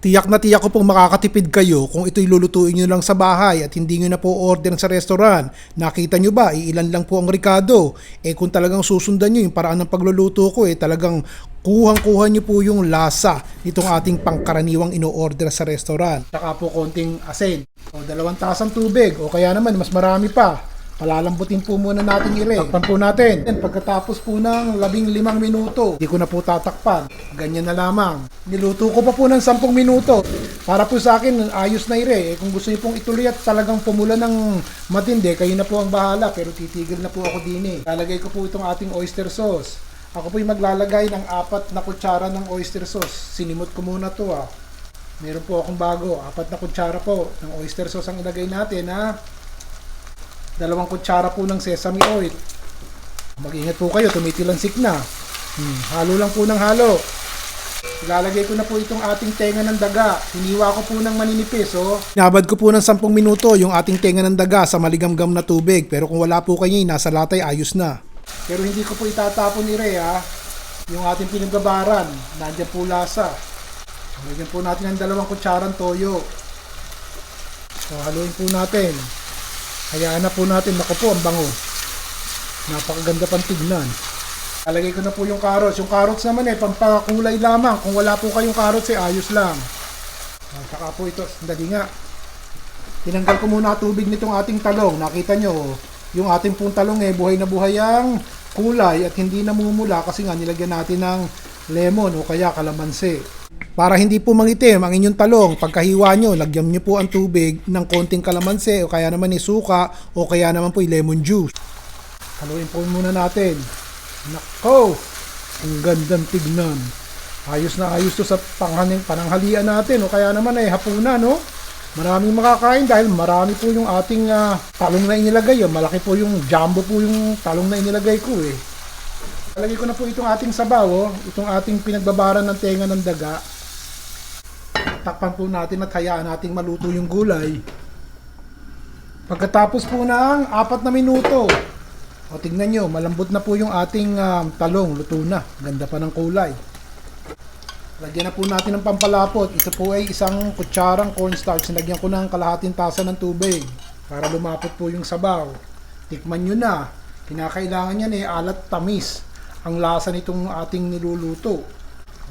Tiyak na tiyak ko pong makakatipid kayo kung ito'y lulutuin nyo lang sa bahay at hindi nyo na po order sa restaurant. Nakita nyo ba, iilan lang po ang ricado. Eh kung talagang susundan nyo yung paraan ng pagluluto ko eh talagang kuhang-kuha nyo po yung lasa nitong ating pangkaraniwang ino-order sa restaurant. Saka po konting asin o dalawang tasang tubig o kaya naman mas marami pa. Palalambutin po muna natin ire. Takpan po natin. Then, pagkatapos po ng labing limang minuto, hindi ko na po tatakpan. Ganyan na lamang. Niluto ko pa po ng sampung minuto. Para po sa akin, ayos na ire. Eh, kung gusto niyo pong ituloy at talagang pumula ng matindi, kayo na po ang bahala. Pero titigil na po ako din eh. Lalagay ko po itong ating oyster sauce. Ako po yung maglalagay ng apat na kutsara ng oyster sauce. Sinimot ko muna to ah. Meron po akong bago. Apat na kutsara po ng oyster sauce ang ilagay natin ha. Dalawang kutsara po ng sesame oil. Mag-ingat po kayo, tumitilansik na. Hmm, halo lang po ng halo. Ilalagay ko na po itong ating tenga ng daga. Hiniwa ko po ng maninipis, oh. Nabad ko po ng 10 minuto yung ating tenga ng daga sa maligamgam na tubig. Pero kung wala po kayo, nasa latay, ayos na. Pero hindi ko po itatapon ni Ray, ha. Yung ating pinagbabaran, nandiyan po lasa. Lagyan po natin ng dalawang kutsarang toyo. So, haluin po natin. Hayaan na po natin. Naku po, ang bango. Napakaganda pang tignan. Alagay ko na po yung carrots. Yung carrots naman eh, pampakulay lamang. Kung wala po kayong carrots eh, ayos lang. At saka po ito, dali nga. Tinanggal ko muna tubig nitong ating talong. Nakita nyo, yung ating pong talong eh, buhay na buhay ang kulay at hindi namumula kasi nga nilagyan natin ng lemon o kaya kalamansi. Para hindi po mangitim ang inyong talong, pagkahiwa nyo, lagyan nyo po ang tubig ng konting kalamansi o kaya naman ni suka o kaya naman po lemon juice. Haluin po muna natin. Nako! Ang gandang tignan. Ayos na ayos to sa panghaning, pananghalian natin o kaya naman ay hapunan, no? Maraming makakain dahil marami po yung ating ah, talong na inilagay. Malaki po yung jumbo po yung talong na inilagay ko eh. Lagay ko na po itong ating sabaw, oh. itong ating pinagbabaran ng tenga ng daga. Takpan po natin at hayaan nating maluto yung gulay. Pagkatapos po ng apat na minuto, o tignan nyo, malambot na po yung ating ah, talong, luto na. Ganda pa ng kulay. Lagyan na po natin ng pampalapot. Ito po ay isang kutsarang cornstarch. Nilagyan ko ng kalahating tasa ng tubig para lumapot po yung sabaw. Tikman nyo na. Kinakailangan yan eh, alat tamis ang lasa nitong ating niluluto.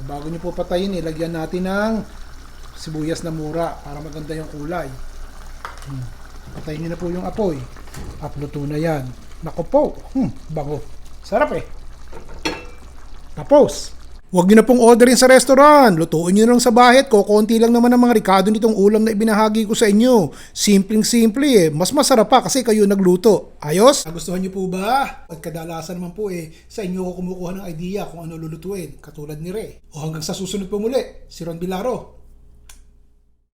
Bago nyo po patayin, ilagyan natin ng sibuyas na mura para maganda yung kulay. Hmm. Patayin nyo na po yung apoy. At luto na yan. Nako po, hmm, bango. Sarap eh. Tapos, Huwag nyo na pong orderin sa restaurant. Lutuin nyo lang sa bahay at kukunti lang naman ang mga rikado nitong ulam na ibinahagi ko sa inyo. Simpleng-simple eh. Mas masarap pa kasi kayo nagluto. Ayos? Nagustuhan nyo po ba? At kadalasan naman po eh, sa inyo ko kumukuha ng idea kung ano lulutuin. Katulad ni Ray. O hanggang sa susunod po muli, si Ron Bilaro.